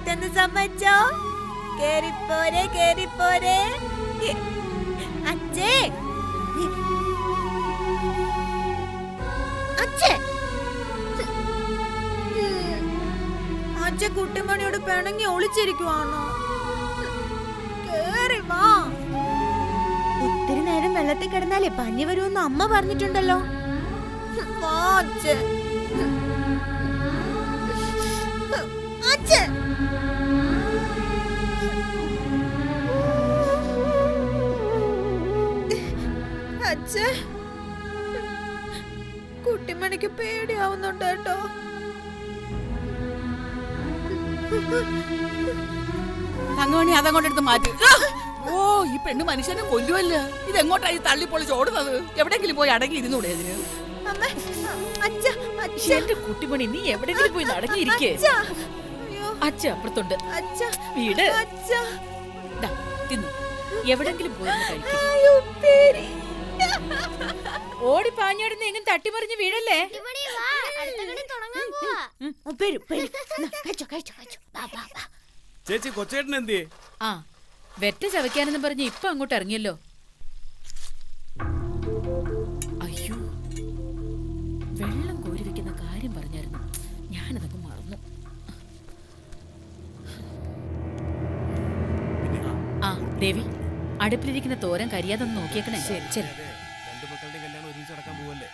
തോറ്റെന്ന് സമ്മതിച്ചോ? കേറിപ്പോരെ കേറിപ്പോരെ. അച്ഛേ. അച്ഛേ. അച്ഛ കുട്ടിമണിയോട് പിണങ്ങി ഒളിച്ചിരിക്കുവാണോ? കേറി വാ. ഒത്തിരി നേരം വെള്ളത്തിൽ കിടന്നാലേ പനി വരുമെന്ന് അമ്മ പറഞ്ഞിട്ടുണ്ടല്ലോ. വാ അച്ഛ. അച്ഛേ. അച്ഛേ. കുട്ടിമണിക്ക് പേടിയാവുന്നുണ്ട് കേട്ടോ. തങ്കമണി അതങ്ങോട്ടെടുത്ത് മാറ്റി. ഓ ഈ പെണ്ണ് മനുഷ്യനെ കൊല്ലുവല്ല? ഇതെങ്ങോട്ടായി തള്ളിപ്പൊളിച്ച് ഓടുന്നത്? എവിടെങ്കിലും പോയി അടങ്ങി ഇരുന്നൂടെ അതിന്? എന്റെ കുട്ടിമണി നീ എവിടെങ്കിലും പോയി നടങ്ങിയിരിക്കേ. അച്ഛ അപ്പുറത്തുണ്ട്. വീട്. തിന്നു. എവിടെങ്കിലും പോയി കഴിക്ക്. വാ, വീഴല്ലേ ചേച്ചി കൊച്ചേട്ടൻ എന്ത് ആ വെറ്റ ചവയ്ക്കാനെന്നും പറഞ്ഞ് ഇപ്പൊ അങ്ങോട്ട് ഇറങ്ങിയല്ലോ. അയ്യോ വെള്ളം കോരി വെക്കുന്ന കാര്യം പറഞ്ഞായിരുന്നു. ഞാനതൊക്കെ മറന്നു. ആ ദേവി അടുപ്പിലിരിക്കുന്ന തോരൻ കരിയാതൊന്ന് നോക്കിയേക്കണേ. ശരി ശരി രണ്ടു മക്കളുടെ കല്യാണം ഒരുമിച്ച് നടക്കാൻ പോവല്ലേ?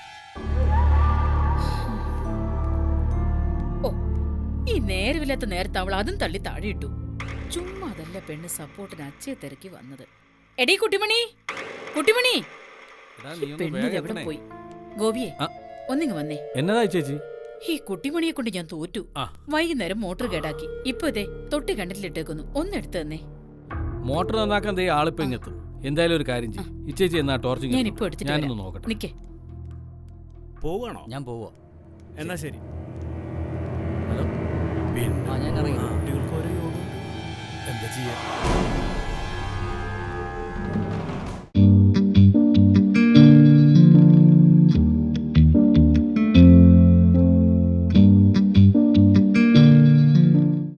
ഈ നേരമില്ലാത്ത നേരത്തെ അവൾ അതും തള്ളി താഴെയിട്ടു. ചുമ്മാ അതല്ല പെണ്ണ് സപ്പോർട്ടിന് അച്ഛയെ തിരക്കി വന്നത്. എടീ കുട്ടിമണി കുട്ടിമണി. പെണ്ണ് എവിടെ പോയി? ഗോപിയെ ഒന്നിങ് ഒന്നിങ്ങ് വന്നേ. എന്നതായി ചേച്ചി? ഈ കുട്ടിമണിയെ കൊണ്ട് ഞാൻ തോറ്റു. ആ. വൈകുന്നേരം മോട്ടോർ കേടാക്കി. ഇപ്പൊ ഇതേ തൊട്ടി കണ്ടിട്ടിട്ടേക്കുന്നു ഒന്നെടുത്ത് തന്നെ. മോട്ടോർ നന്നാക്കാൻ ദേ ആളിപ്പോ ഇങ്ങെത്തും. എന്തായാലും ഒരു കാര്യം ചെയ്യും. ഇച്ചേച്ചി എന്നാ ടോർച്ച് ഞാൻ ഇപ്പൊ എടുത്തിട്ട് ഞാനൊന്ന്. നോക്കട്ടെ. നിക്കേ. പോവാണോ? ഞാൻ പോവാ. എന്നാ ശരി ഹലോ പിന്നെ ആ, ഞാൻ ഇറങ്ങി. കുട്ടികൾക്ക് ഒരു യോഗം എന്താ ചെയ്യാ?